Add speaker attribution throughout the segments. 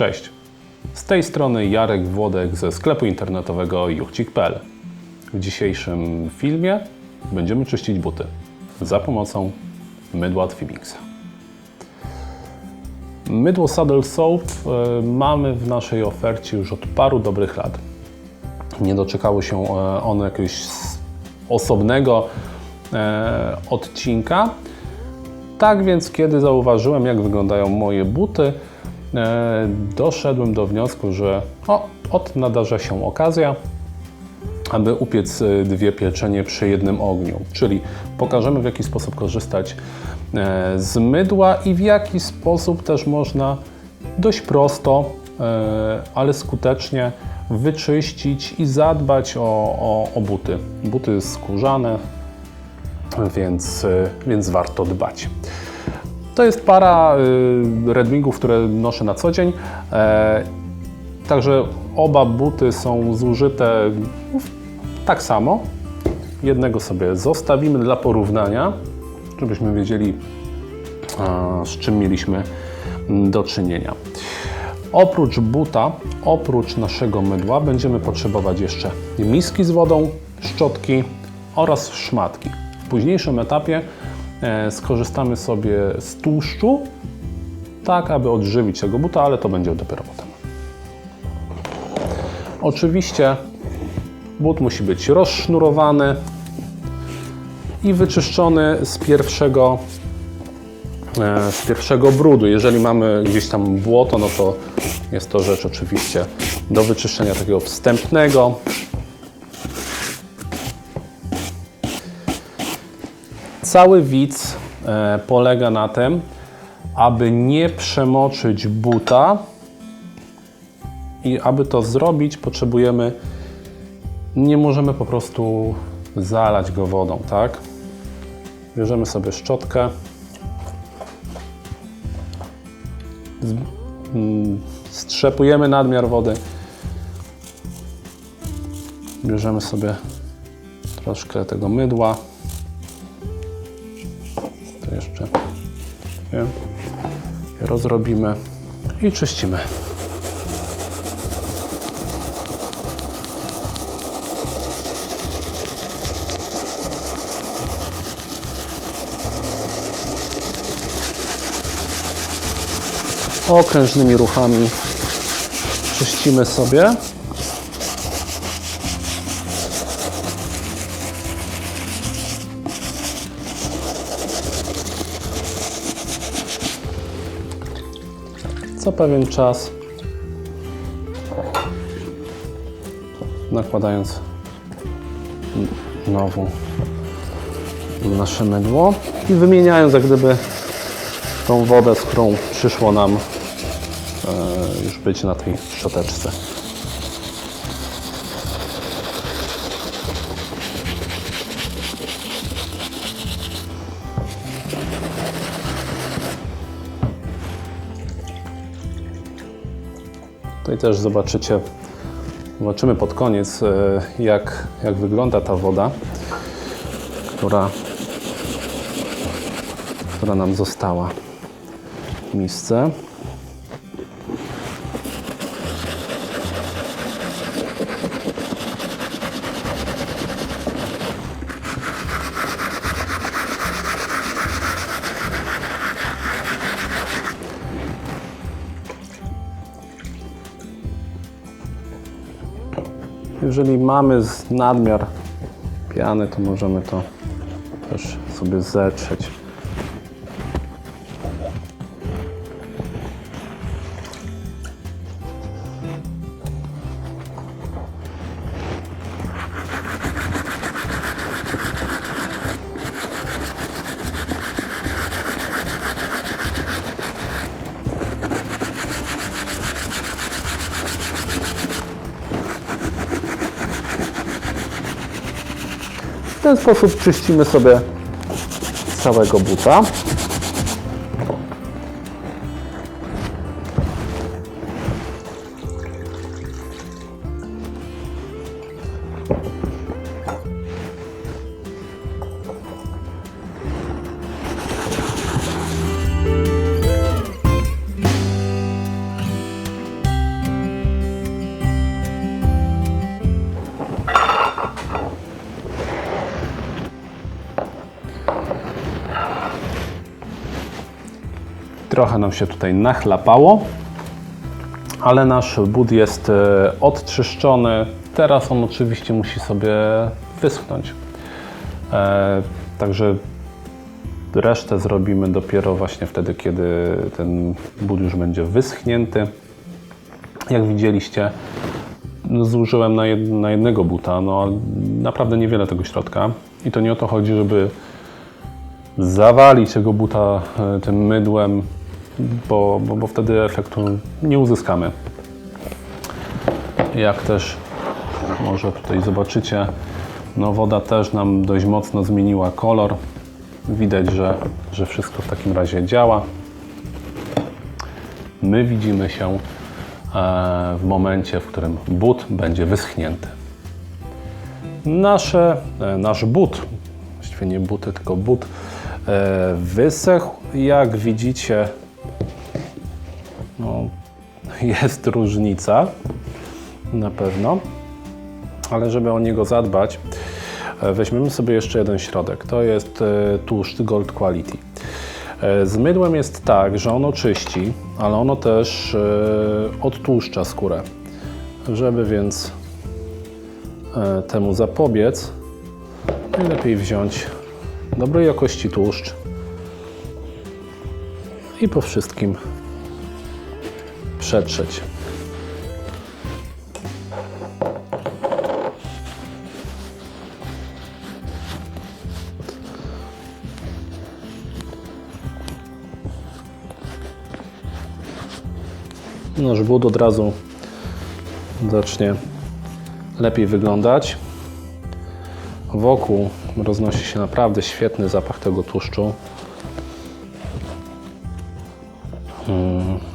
Speaker 1: Cześć. Z tej strony Jarek Włodek ze sklepu internetowego juchcik.pl. W dzisiejszym filmie będziemy czyścić buty za pomocą mydła Twimixa. Mydło Saddle Soap e, mamy w naszej ofercie już od paru dobrych lat. Nie doczekało się e, ono jakiegoś osobnego e, odcinka. Tak więc, kiedy zauważyłem, jak wyglądają moje buty, doszedłem do wniosku, że o, od nadarza się okazja, aby upiec e, dwie pieczenie przy jednym ogniu. Czyli pokażemy, w jaki sposób korzystać e, z mydła i w jaki sposób też można dość prosto, e, ale skutecznie wyczyścić i zadbać o, o, o buty. Buty skórzane, więc, więc warto dbać. To jest para y, Red Wingów, które noszę na co dzień. E, Także oba buty są zużyte tak samo. Jednego sobie zostawimy dla porównania, żebyśmy wiedzieli, z czym mieliśmy do czynienia. Oprócz buta, oprócz naszego mydła, będziemy potrzebować jeszcze miski z wodą, szczotki oraz szmatki. W późniejszym etapie skorzystamy sobie z tłuszczu, tak aby odżywić tego buta, ale to będzie dopiero potem. Oczywiście but musi być rozsznurowany i wyczyszczony z pierwszego e, z pierwszego brudu. Jeżeli mamy gdzieś tam błoto, no to jest to rzecz oczywiście do wyczyszczenia takiego wstępnego. Cały widz e, polega na tym, aby nie przemoczyć buta i aby to zrobić potrzebujemy, nie możemy po prostu zalać go wodą, tak? Bierzemy sobie szczotkę, Mm, strzepujemy nadmiar wody. Bierzemy sobie troszkę tego mydła. Rozrobimy i czyścimy. Okrężnymi ruchami czyścimy sobie. Co pewien czas nakładając znowu nasze mydło i wymieniając jak gdyby tą wodę, z którą przyszło nam e, już być na tej szczoteczce. Tutaj też zobaczycie, zobaczymy pod koniec, e, jak, jak wygląda ta woda, która, która nam została w misce. Jeżeli mamy nadmiar piany, to możemy to też sobie zetrzeć. Ten sposób czyścimy sobie całego buta. Trochę nam się tutaj nachlapało, ale nasz but jest e, odczyszczony. Teraz on oczywiście musi sobie wyschnąć. E, także resztę zrobimy dopiero właśnie wtedy, kiedy ten but już będzie wyschnięty. Jak widzieliście, no, zużyłem na, jed, na jednego buta, no naprawdę niewiele tego środka. I to nie o to chodzi, żeby zawalić tego buta e, tym mydłem, bo, bo, bo wtedy efektu nie uzyskamy. Jak też może tutaj zobaczycie, no woda też nam dość mocno zmieniła kolor. Widać, że, że wszystko w takim razie działa. My widzimy się e, w momencie, w którym but będzie wyschnięty. Nasze, e, nasz but, właściwie nie buty, tylko but, e, wysechł. Jak widzicie, jest różnica na pewno, ale żeby o niego zadbać, e, weźmiemy sobie jeszcze jeden środek. To jest e, tłuszcz Gold Quality. E, Z mydłem jest tak, że ono czyści, ale ono też odtłuszcza skórę. Żeby więc temu zapobiec, najlepiej wziąć dobrej jakości tłuszcz i po wszystkim przetrzeć. Nasz but od razu zacznie lepiej wyglądać. Wokół roznosi się naprawdę świetny zapach tego tłuszczu. Mm.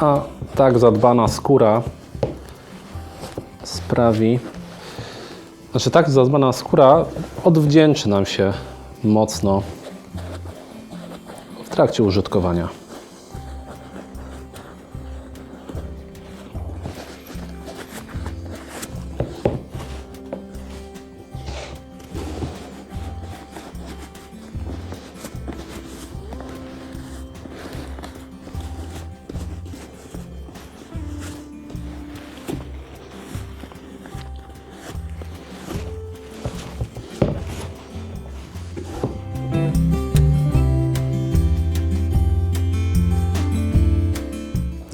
Speaker 1: A tak zadbana skóra sprawi, znaczy tak zadbana skóra odwdzięczy nam się mocno w trakcie użytkowania.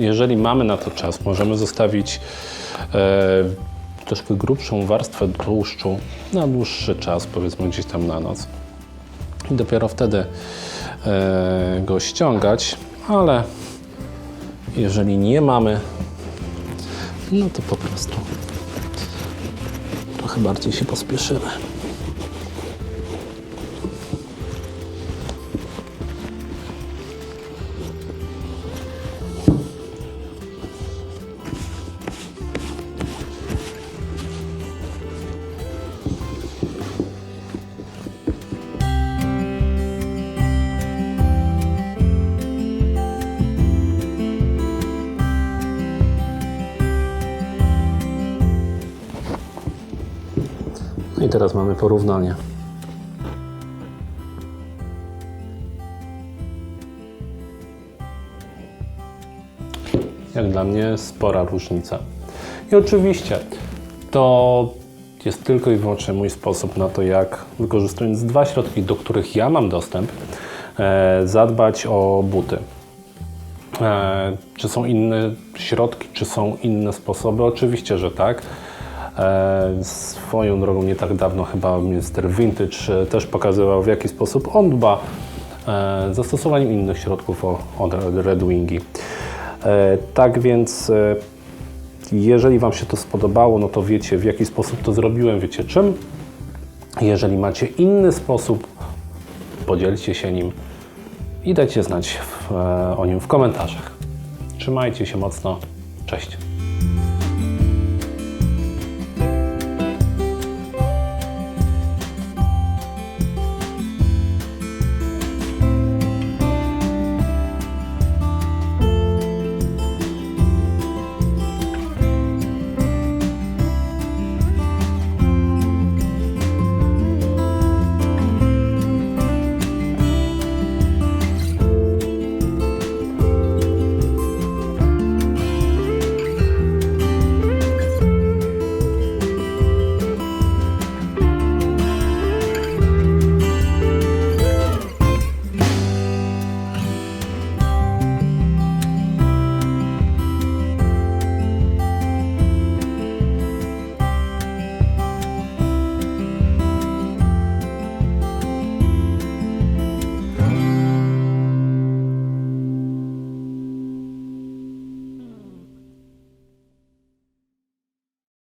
Speaker 1: Jeżeli mamy na to czas, możemy zostawić e, troszkę grubszą warstwę tłuszczu na dłuższy czas, powiedzmy gdzieś tam na noc. I dopiero wtedy e, go ściągać, ale jeżeli nie mamy, no to po prostu trochę bardziej się pospieszymy. I teraz mamy porównanie. Jak dla mnie spora różnica. I oczywiście to jest tylko i wyłącznie mój sposób na to, jak wykorzystując dwa środki, do których ja mam dostęp, e, zadbać o buty. E, czy są inne środki, czy są inne sposoby? Oczywiście, że tak. E, swoją drogą nie tak dawno chyba Mr. Vintage e, też pokazywał w jaki sposób on dba e, zastosowaniem innych środków od Red Wingi. Tak więc jeżeli Wam się to spodobało, no to wiecie w jaki sposób to zrobiłem, wiecie czym. Jeżeli macie inny sposób, podzielcie się nim i dajcie znać w, o nim w komentarzach. Trzymajcie się mocno. Cześć.